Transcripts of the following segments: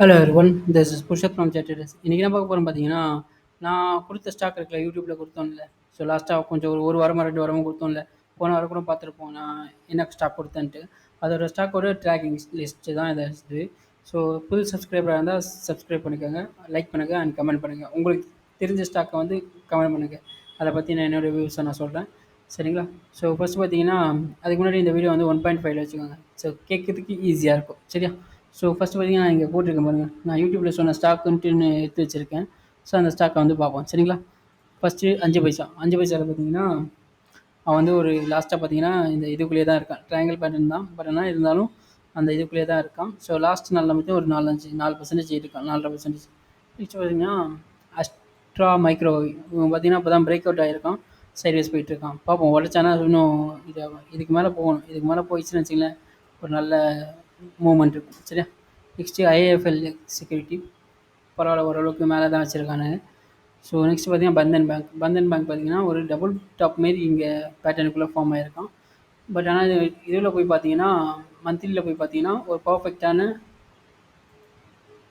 Hello one this is Pushpa from Chatters இன்றைக்கி என்ன பார்க்க போகிறோம் பார்த்தீங்கன்னா நான் கொடுத்த ஸ்டாக் இருக்குல்ல யூடியூப்பில் கொடுத்தோம்ல. ஸோ லாஸ்ட்டாக கொஞ்சம் ஒரு ஒரு வாரமாக ரெண்டு வாரமாக கொடுத்தோம்ல. போன வாரம் கூட பார்த்துருப்போம். நான் என்ன ஸ்டாக் கொடுத்தேன்ட்டு. அதோட ஸ்டாக்கோட ட்ராக்கிங் லிஸ்ட்டு தான் இதை. இருக்குது ஸோ புது சப்ஸ்கிரைபராக இருந்தால் சப்ஸ்கிரைப் பண்ணிக்கோங்க லைக் பண்ணுங்கள் அண்ட் கமெண்ட் பண்ணுங்கள் உங்களுக்கு தெரிஞ்ச ஸ்டாக்கை வந்து கமெண்ட் பண்ணுங்கள் அதை பற்றி நான் என்னோடய வியூஸை நான் சொல்கிறேன் சரிங்களா? ஸோ ஃபஸ்ட்டு பார்த்தீங்கன்னா அதுக்கு முன்னாடி இந்த வீடியோ வந்து ஒன் பாயிண்ட் ஃபைவ்ல வச்சுக்கோங்க. ஸோ கேட்கறதுக்கு ஈஸியாக இருக்கும். சரியா? ஸோ ஃபஸ்ட்டு பார்த்தீங்கன்னா நான் இங்கே போட்டிருக்கேன் பாருங்கள் நான் யூடியூப்பில் சொன்ன ஸ்டாக்குன்ட்டுன்னு எடுத்து வச்சுருக்கேன். ஸோ அந்த ஸ்டாக்கை வந்து பார்ப்போம். சரிங்களா? ஃபஸ்ட்டு அஞ்சு பைசா. அஞ்சு பைசாவில் பார்த்தீங்கன்னா அவன் வந்து ஒரு லாஸ்ட்டாக பார்த்தீங்கன்னா இந்த இதுக்குள்ளேயே தான் இருக்கான். ட்ரையாங்கிள் பேட்டர்ன் தான். பட் ஆனால் இருந்தாலும் அந்த இதுக்குள்ளேயே தான் இருக்கான். ஸோ லாஸ்ட் நாளில் மட்டும் ஒரு நாலஞ்சு நாலு பர்சன்டேஜ் இருக்கான். நாலரை பர்சன்டேஜ் நெக்ஸ்ட் பார்த்தீங்கன்னா அஸ்ட்ரா மைக்ரோ பார்த்தீங்கன்னா இப்போ தான் பிரேக் அவுட் ஆகிருக்கான் சைட்வேஸ் போயிட்டுருக்கான் பார்ப்போம். உடச்சானா இன்னும் இது இதுக்கு மேலே போகணும். இதுக்கு மேலே போயிடுச்சுன்னு வச்சிங்களேன் ஒரு நல்ல மூமெண்ட் இருக்கும் சரியா? நெக்ஸ்ட்டு ஐஏஎஃப்எல் செக்யூரிட்டி பரவாயில்ல ஓரளவுக்கு மேலே தான் வச்சுருக்காங்க ஸோ நெக்ஸ்ட் பார்த்தீங்கன்னா பந்தன் பேங்க் பந்தன் பேங்க் பார்த்தீங்கன்னா ஒரு டபுள் டாப் மாரி இங்கே பேட்டர்னுக்குள்ளே ஃபார்ம் ஆகிருக்கான் பட் ஆனால் இதில் போய் பார்த்தீங்கன்னா மந்த்லியில் போய் பார்த்தீங்கன்னா ஒரு பர்ஃபெக்டான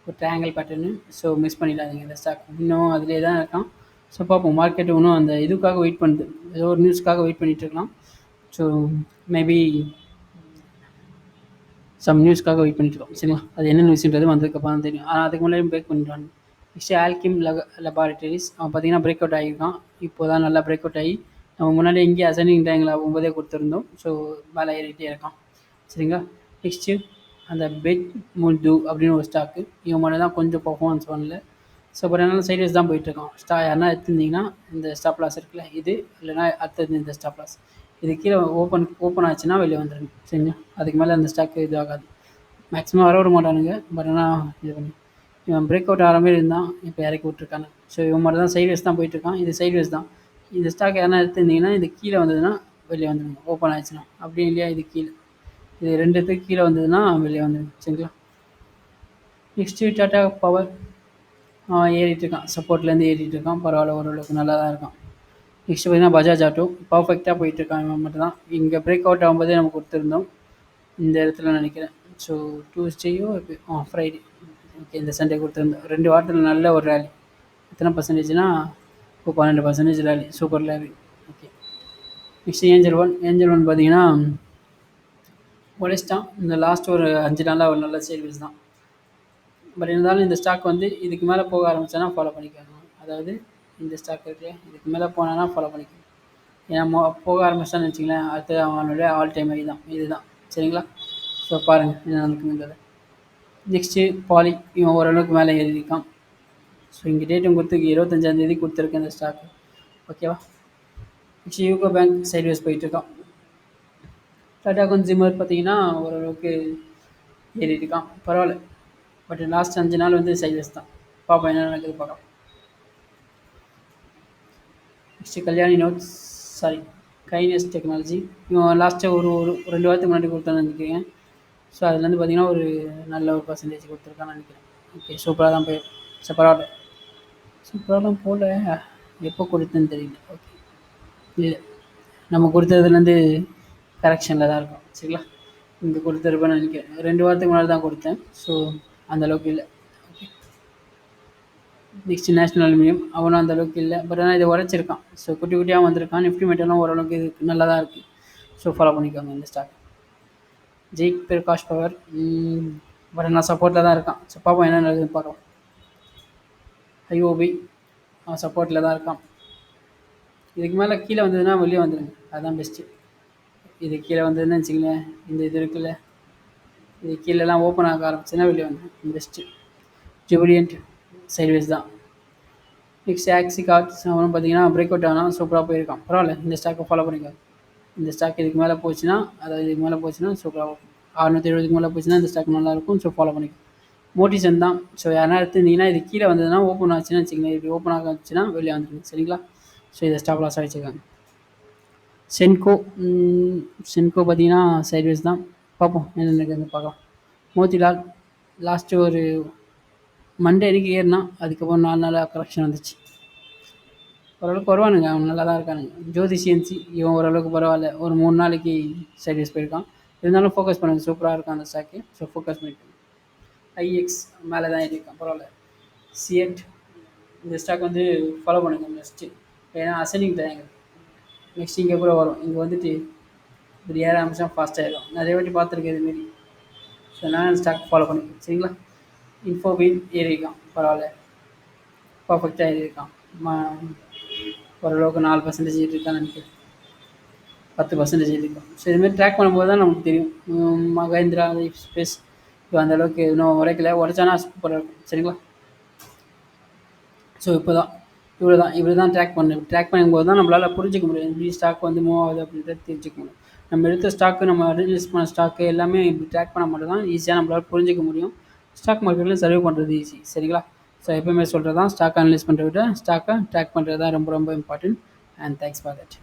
ஒரு ட்ரையாங்கிள் பேட்டர்னு ஸோ மிஸ் பண்ணிடாதீங்க இந்த ஸ்டாக் இன்னும் அதிலே தான் இருக்கான். ஸோ பார்ப்போம். மார்க்கெட் இன்னும் அந்த இதுக்காக வெயிட் பண்ணுது. ஏதோ ஒரு நியூஸ்க்காக வெயிட் பண்ணிகிட்ருக்கலாம் ஸோ மேபி சம் நியூஸ்க்காக வெயிட் பண்ணிட்டுருக்கோம். சரிங்களா? அது என்ன நியூஸ்ன்றது வந்ததுக்கப்புறம் தான் தெரியும். ஆனால் அதுக்கு முன்னாடி பிரேக் பண்ணிடுவாங்க நெக்ஸ்ட்டு ஆல்கிம் லெப லெபார்ட்டரிஸ் அவன் பார்த்தீங்கன்னா பிரேக் அவுட் ஆகியிருக்கான். இப்போ தான் நல்லா பிரேக் அவுட் ஆகி நம்ம முன்னாடி இங்கே அசனிங் டைங்கில் ஒம்பதே கொடுத்துருந்தோம். ஸோ மேலே ஏறிட்டே இருக்கான். சரிங்களா? நெக்ஸ்ட்டு அந்த பெட் முல்து அப்படின்னு ஒரு ஸ்டாக்கு இவன் மட்டும் தான் கொஞ்சம் பர்ஃபார்மன்ஸ் பண்ணல. ஸோ பட் என்னால் சைட்வேஸ் தான் போயிட்டுருக்கோம் ஸ்டா யாருன்னா எடுத்துருந்தீங்கன்னா இந்த ஸ்டாப் லாஸ் இருக்குல்ல இது. இல்லைனா அடுத்தது இந்த ஸ்டாப் லாஸ் இது கீழே ஓப்பன் ஓப்பன் ஆச்சுன்னா வெளியே வந்துடுங்க சரிங்களா? அதுக்கு மேலே அந்த ஸ்டாக்கு இது ஆகாது. மேக்ஸிமம் வர விட மாட்டானுங்க பட் ஆனால் இது பண்ணி. இவன் பிரேக் அவுட் ஆகிற மாதிரி இருந்தான் இப்போ இறக்கி விட்ருக்காங்க ஸோ இவன் மாதிரி தான் சைட்வேஸ் தான் போயிட்டுருக்கான். இது சைட்வேஸ் தான். இந்த ஸ்டாக் யாரா எடுத்துருந்தீங்கன்னா இது கீழே வந்ததுன்னா வெளியே வந்துடுங்க ஓப்பன் ஆச்சுன்னா அப்படி இல்லையா இது கீழே. இது ரெண்டுத்துக்கு கீழே வந்ததுன்னா வெளியே வந்துடுங்க சரிங்களா? நெக்ஸ்ட்டு டாட்டா பவர் ஏறிட்டு இருக்கான் சப்போர்ட்லேருந்து ஏறிட்டு இருக்கான் பரவாயில்ல ஓரளவுக்கு நல்லா தான் இருக்கான். நெக்ஸ்ட் பார்த்தீங்கன்னா பஜாஜ் ஆட்டோ பர்ஃபெக்டாக போயிட்டுருக்காங்க மட்டும் தான் இங்கே பிரேக் அவுட் ஆகும்போதே நம்ம கொடுத்துருந்தோம். இந்த இடத்துல நினைக்கிறேன். ஸோ டியூஸ்டேயோ இப்போ ஆ ஃப்ரைடே ஓகே இந்த சண்டே கொடுத்துருந்தோம். ரெண்டு வாரத்தில் நல்ல ஒரு ரேலி எத்தனை பர்சன்டேஜ்னால் இப்போ பன்னெண்டு percentage rally super rally okay next Angel One Angel One பார்த்தீங்கன்னா உடைச்சிட்டான் இந்த லாஸ்ட் ஒரு அஞ்சு நாளாக ஒரு நல்ல சேல்ஸ் தான். பட் இருந்தாலும் இந்த ஸ்டாக் வந்து இதுக்கு மேலே போக ஆரம்பித்தோன்னா ஃபாலோ பண்ணிக்கணும் அதாவது இந்த ஸ்டாக் இருக்குது இதுக்கு மேலே போனான்னா ஃபாலோ பண்ணிக்கணும் ஏன்னா மோ போக ஆரம்பிச்சான்னு வச்சிங்களேன் அடுத்து அவனுடைய ஆல் டைம் ஐ தான். இது தான் சரிங்களா? ஸோ பாருங்கள் என்ன நடக்குதுங்கிறத நெக்ஸ்ட்டு பாலி இவன் ஓரளவுக்கு மேலே எழுதியிருக்கான் ஸோ இங்கே டேட்டும் கொடுத்து இருபத்தஞ்சாந்தேதி கொடுத்துருக்கேன் இந்த ஸ்டாக்கு ஓகேவா நெக்ஸ்ட் யூகோ பேங்க் சைட்வேஸ் போயிட்டுருக்கான். டாட்டா கன்சியூமர் பார்த்தீங்கன்னா ஓரளவுக்கு ஏறிட்டுருக்கான் பரவாயில்ல. பட் லாஸ்ட் அஞ்சு நாள் வந்து சைட்வேஸ் தான். பார்ப்போம் என்ன நடக்குது பார்க்கலாம். Next Kalyani notes sorry Kaynes technology இவன் லாஸ்ட்டாக ஒரு ஒரு ரெண்டு வாரத்துக்கு முன்னாடி கொடுத்தான்னு நினைக்கிறேன். ஸோ அதுலேருந்து பார்த்தீங்கன்னா ஒரு நல்ல ஒரு பர்சன்டேஜ் கொடுத்துருக்கான்னு நினைக்கிறேன். ஓகே சூப்பராக தான் போய் சூப்பராக சூப்பராக தான் போகல எப்போ கொடுத்தேன்னு தெரியல. ஓகே இல்லை. நம்ம கொடுத்ததுலேருந்து கரெக்ஷனில் தான் இருக்கும். சரிங்களா? இங்கே கொடுத்துருப்பேன்னு நினைக்கிறேன். ரெண்டு வாரத்துக்கு முன்னாடி தான் கொடுத்தேன். ஸோ அந்தளவுக்கு இல்லை. நெக்ஸ்ட் நேஷ்னல் அலுமினியம் அவனும் அந்த அளவுக்கு இல்லை. பட் ஆனால் இதை உடச்சிருக்கான். ஸோ குட்டி குட்டியாக வந்திருக்கான். நிஃப்டி மெட்டெல்லாம் ஓரளவுக்கு இது நல்லா தான் இருக்குது ஸோ ஃபாலோ பண்ணிக்கோங்க இந்த stock Jai Prakash power. But நான் சப்போர்ட்டில் தான் இருக்கான். ஸோ பார்ப்போம் என்ன நடக்குதுன்னு பார்க்கலாம் ஐஓபி அவன் சப்போர்ட்டில் தான் இருக்கான். இதுக்கு மேலே கீழே வந்ததுன்னா வெளியே வந்துடுங்க அதுதான் பெஸ்ட்டு இது கீழே வந்ததுன்னு வச்சுங்களேன் இந்த இது இருக்குல்ல. இது கீழெல்லாம் ஓப்பன் ஆக ஆரம்பிச்சுன்னா வெளியே வந்துடும் பெஸ்ட்டு ஜூபிலியன்ட் சைட்வேஸ் தான். நெக்ஸ்ட் ஆக்சி கார்ட்ஸ் அவனும் பார்த்தீங்கன்னா பிரேக் அவுட் ஆனால் சூப்பராக போயிருக்கான். பரவாயில்ல இந்த ஸ்டாக்கை ஃபாலோ பண்ணிக்கோ. இந்த ஸ்டாக் இதுக்கு மேலே போச்சுன்னா அதாவது இதுக்கு மேலே போச்சுன்னா சூப்பராக அறுநூற்றி எழுபதுக்கு மேலே போச்சுன்னா இந்த ஸ்டாக் நல்லாயிருக்கும் ஸோ ஃபாலோ பண்ணிக்கோ. மோட்டிசன் தான். ஸோ யாரா எடுத்துருந்தீங்கன்னா இது கீழே வந்ததுன்னா ஓப்பன் ஆச்சுன்னா வச்சுக்கோங்க இப்படி ஓப்பன் ஆச்சுன்னா வெளியே வந்துடுங்க சரிங்களா? ஸோ இதை ஸ்டாப் லாஸாக வச்சுக்கோங்க சென்கோ சென்கோ பார்த்தீங்கன்னா சைட்வேஸ் தான். பார்ப்போம் என்ன நடக்குதுன்னு பார்க்கலாம். மோதிலால் லாஸ்ட்டு ஒரு மண்டே அன்றைக்கி ஏறினா அதுக்கப்புறம் நாலு நாளாக கரெக்ஷன் வந்துச்சு. ஓரளவுக்கு வருவானுங்க அவன் நல்லா தான் இருக்கானுங்க ஜோதி சிஎன்சி இவன் ஓரளவுக்கு பரவாயில்ல. ஒரு மூணு நாளைக்கு சர்வீஸ் போயிருக்கான். இருந்தாலும் ஃபோக்கஸ் பண்ணுங்கள் சூப்பராக இருக்கும் அந்த ஸ்டாக்கு ஸோ ஃபோக்கஸ் பண்ணிட்டு ஐஎக்ஸ் மேலே தான் ஏறியிருக்கான் பரவாயில்ல. சிஎட் இந்த ஸ்டாக் வந்து ஃபாலோ பண்ணுங்கள் நெக்ஸ்ட்டு ஏன்னா அசனிங் ட்ரையாங்கிள் நெக்ஸ்ட் இங்கே கூட வரும். இங்கே வந்துட்டு இப்படி ஏற ஆரம்பிச்சா ஃபாஸ்ட் ஆயிடும் நிறைய வாட்டி பார்த்துருக்கேன் இதுமாரி ஸோ நான் ஸ்டாக் ஃபாலோ பண்ணிக்கிறேன் சரிங்களா? இன்ஃபோபின் ஏறியிருக்கான். பரவாயில்ல. பர்ஃபெக்டாக ஏறியிருக்கான். மா ஓரளவுக்கு நாலு பர்சன்டேஜ் இருக்கான்னு நினைக்கிறேன். பத்து பர்சன்டேஜ் இருக்கும் ஸோ இதுமாதிரி ட்ராக் பண்ணும்போது தான் நமக்கு தெரியும். மகேந்திரா லைஃப் ஸ்பேஸ் இப்போ அந்த அளவுக்கு இன்னும் உடைக்கல உடைச்சானா சூப்பராக இருக்கும். சரிங்களா? ஸோ இப்போ தான் இவ்வளோ தான் இவ்வளோ தான் ட்ராக் பண்ணு ட்ராக் பண்ணும்போது தான் நம்மளால் புரிஞ்சிக்க முடியும். எப்படி ஸ்டாக் வந்து மூவ் ஆகுது அப்படின்றத தெரிஞ்சுக்க முடியும். நம்ம எடுத்த ஸ்டாக்கு நம்ம ரிலீஸ் பண்ண ஸ்டாக்கு எல்லாமே இப்படி ட்ராக் பண்ண மட்டும் தான் ஈஸியாக நம்மளால் புரிஞ்சிக்க முடியும். ஸ்டாக் மார்க்கெட்டில் சர்வே பண்ணுறது ஈஸி சரிங்களா? ஸோ எப்பவுமே சொல்கிறது தான் ஸ்டாக் அனலைஸ் பண்ணுறத விட ஸ்டாக்கை ட்ராக் பண்ணுறது தான் ரொம்ப ரொம்ப important and thanks for that